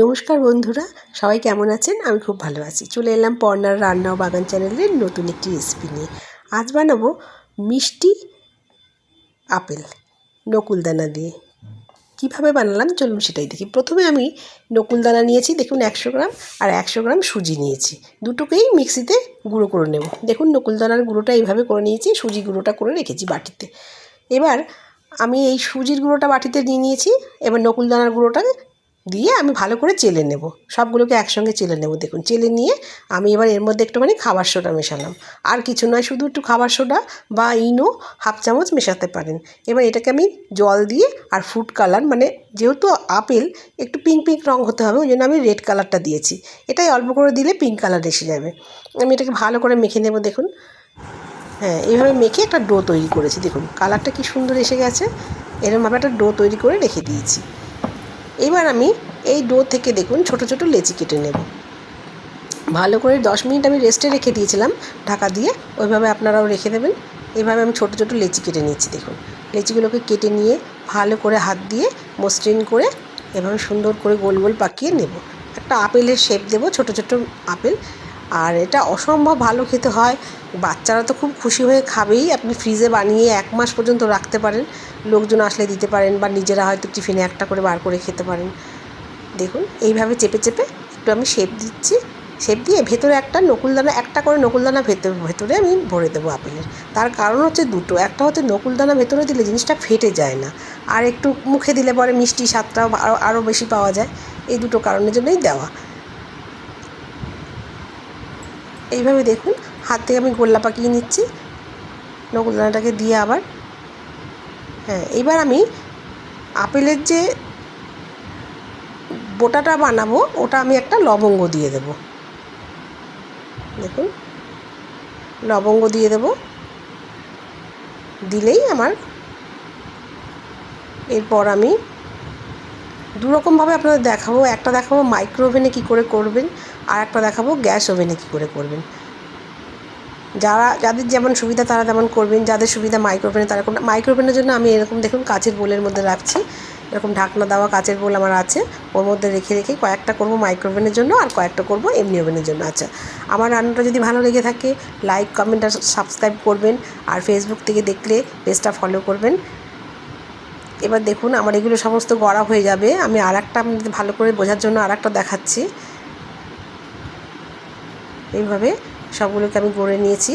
নমস্কার বন্ধুরা, সবাই কেমন আছেন? আমি খুব ভালো আছি। চলে এলাম পর্নার রান্না ও বাগান চ্যানেলের নতুন একটি রেসিপি নিয়ে। আজ বানাবো মিষ্টি আপেল, নকুলদানা দিয়ে। কীভাবে বানালাম? চলুন সেটাই দেখি। প্রথমে আমি নকুলদানা নিয়েছি, দেখুন একশো গ্রাম আর একশো গ্রাম সুজি নিয়েছি। দুটোকেই মিক্সিতে গুঁড়ো করে নেব। দেখুন নকুলদানার গুঁড়োটা এইভাবে করে নিয়েছি, সুজি গুঁড়োটা করে রেখেছি বাটিতে। এবার আমি এই সুজির গুঁড়োটা বাটিতে নিয়ে নিয়েছি, এবার নকুলদানার গুঁড়োটা দিয়ে আমি ভালো করে চেলে নেব। সবগুলোকে একসঙ্গে চেলে নেব। দেখুন, চেলে নিয়ে আমি এবার এর মধ্যে একটুখানি খাবার সোডা মেশালাম। আর কিছু নয়, শুধু একটু খাবার সোডা বা ইনো হাফ চামচ মেশাতে পারেন। এবার এটাকে আমি জল দিয়ে আর ফুড কালার মানে যেহেতু আপেল, একটু পিঙ্ক পিঙ্ক রঙ হতে হবে, ওই জন্য আমি রেড কালারটা দিয়েছি। এটাই অল্প করে দিলে পিঙ্ক কালার এসে যাবে। আমি এটাকে ভালো করে মেখে নেব, দেখুন। হ্যাঁ এইভাবে মেখে একটা ডো তৈরি করেছি। দেখুন কালারটা কি সুন্দর এসে গেছে। এরমভাবে একটা ডো তৈরি করে রেখে দিয়েছি। এবার আমি এই ডো থেকে দেখুন ছোট ছোট লেচি কেটে নেব। ভালো করে দশ মিনিট আমি রেস্টে রেখে দিয়েছিলাম, ঢাকা দিয়ে। ওইভাবে আপনারাও রেখে দেবেন। এভাবে আমি ছোট ছোট লেচি কেটে নিয়েছি, দেখুন। লেচিগুলোকে কেটে নিয়ে ভালো করে হাত দিয়ে মসৃণ করে এভাবে সুন্দর করে গোল গোল পাকিয়ে নেব। একটা আপেলের শেপ দেব, ছোট ছোট আপেল। আর এটা অসম্ভব ভালো খেতে হয়। বাচ্চারা তো খুব খুশি হয়ে খাবেই। আপনি ফ্রিজে বানিয়ে এক মাস পর্যন্ত রাখতে পারেন। লোকজন আসলে দিতে পারেন বা নিজেরা হয়তো টিফিনে একটা করে বার করে খেতে পারেন। দেখুন, এইভাবে চেপে চেপে একটু আমি শেপ দিচ্ছি। শেপ দিয়ে ভেতরে একটা নকুলদানা, একটা করে নকুলদানা ভেতরে ভেতরে আমি ভরে দেবো আপেলের। তার কারণ হচ্ছে দুটো। একটা হচ্ছে নকুলদানা ভেতরে দিলে জিনিসটা ফেটে যায় না। আর একটু মুখে দিলে পরে মিষ্টি স্বাদটাও আরও বেশি পাওয়া যায়। এই দুটো কারণের জন্যই দেওয়া। এইভাবে দেখুন, হাত থেকে আমি গোল্লা পাকিয়ে নিচ্ছি। নকুলদানাটাকে দিয়ে আবার। হ্যাঁ এবার আমি আপেলের যে বোটাটা বানাবো, ওটা আমি একটা লবঙ্গ দিয়ে দেব। দেখুন, লবঙ্গ দিয়ে দেব। দিলেই আমার এরপর আমি দুরকমভাবে আপনাদের দেখাবো। একটা দেখাবো মাইক্রোওভেনে কী করে করবেন আর একটা দেখাবো, গ্যাস ওভেনে কী করে করবেন। যারা, যাদের যেমন সুবিধা তারা তেমন করবেন, যাদের সুবিধা মাইক্রোওভেনে তারা করবেন। মাইক্রোওভেনের জন্য আমি এরকম দেখুন কাচের বোলের মধ্যে রাখছি, এরকম ঢাকনা দেওয়া কাচের বোল আমার আছে, ওর মধ্যে রেখে রেখে কয়েকটা করব মাইক্রোওভেনের জন্য আর কয়েকটা করব এমনি ওভেনের জন্য। আচ্ছা আমার রান্নাটা যদি ভালো লেগে থাকে, লাইক, কমেন্ট আর সাবস্ক্রাইব করবেন আর ফেসবুক থেকে দেখলে পেজটা ফলো করবেন। এবার দেখুন আমার এগুলো সমস্ত গড়া হয়ে যাবে, আমি আর একটা ভালো করে বোঝার জন্য আর একটা দেখাচ্ছি। এইভাবে সবগুলোকে আমি গড়ে নিয়েছি।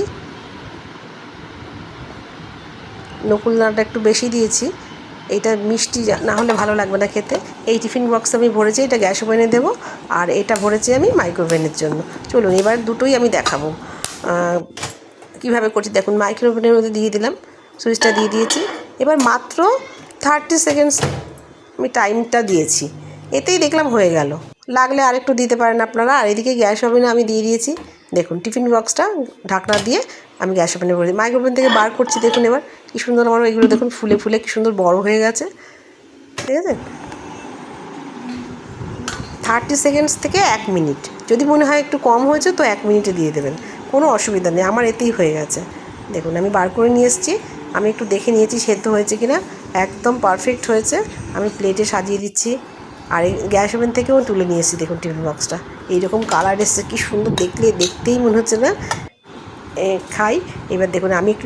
নকুল দানাটা একটু বেশি দিয়েছি। এইটা মিষ্টি না হলে ভালো লাগবে না খেতে। এই টিফিন বক্স আমি ভরেছি, এটা গ্যাস ওভেনে দেবো। আর এটা ভরেছি আমি মাইক্রোওভেনের জন্য। চলুন, এবার দুটোই আমি দেখাবো। কীভাবে করছি দেখুন, মাইক্রোওভেনের মধ্যে দিয়ে দিলাম, সুইচটা দিয়ে দিয়েছি। এবার মাত্র থার্টি সেকেন্ডস আমি টাইমটা দিয়েছি। এতেই দেখলাম হয়ে গেল। লাগলে আরেকটু দিতে পারেন আপনারা। আর এদিকে গ্যাস ওভেনে আমি দিয়ে দিয়েছি। দেখুন, টিফিন বক্সটা, ঢাকনা দিয়ে আমি গ্যাস ওভেনে করে দিই। মাইক্রোভেন থেকে বার করছি, দেখুন এবার কী সুন্দর আমার এগুলো, দেখুন, ফুলে ফুলে কী সুন্দর বড় হয়ে গেছে। ঠিক আছে? থার্টি সেকেন্ডস থেকে এক মিনিট। যদি মনে হয় একটু কম হয়েছে, তো এক মিনিটে দিয়ে দেবেন। কোনো অসুবিধা নেই, আমার এতেই হয়ে গেছে। দেখুন, আমি বার করে নিয়ে এসেছি। আমি একটু দেখে নিয়েছি সেদ্ধ হয়েছে কি না একদম পারফেক্ট হয়েছে। আমি প্লেটে সাজিয়ে দিচ্ছি। আর এই গ্যাস ওভেন থেকেও তুলে নিয়ে দেখুন টিফিন বক্সটা। এইরকম কালার এসছে, কি সুন্দর দেখলে, দেখতেই মনে হচ্ছে না। খাই। এবার দেখুন, আমি একটু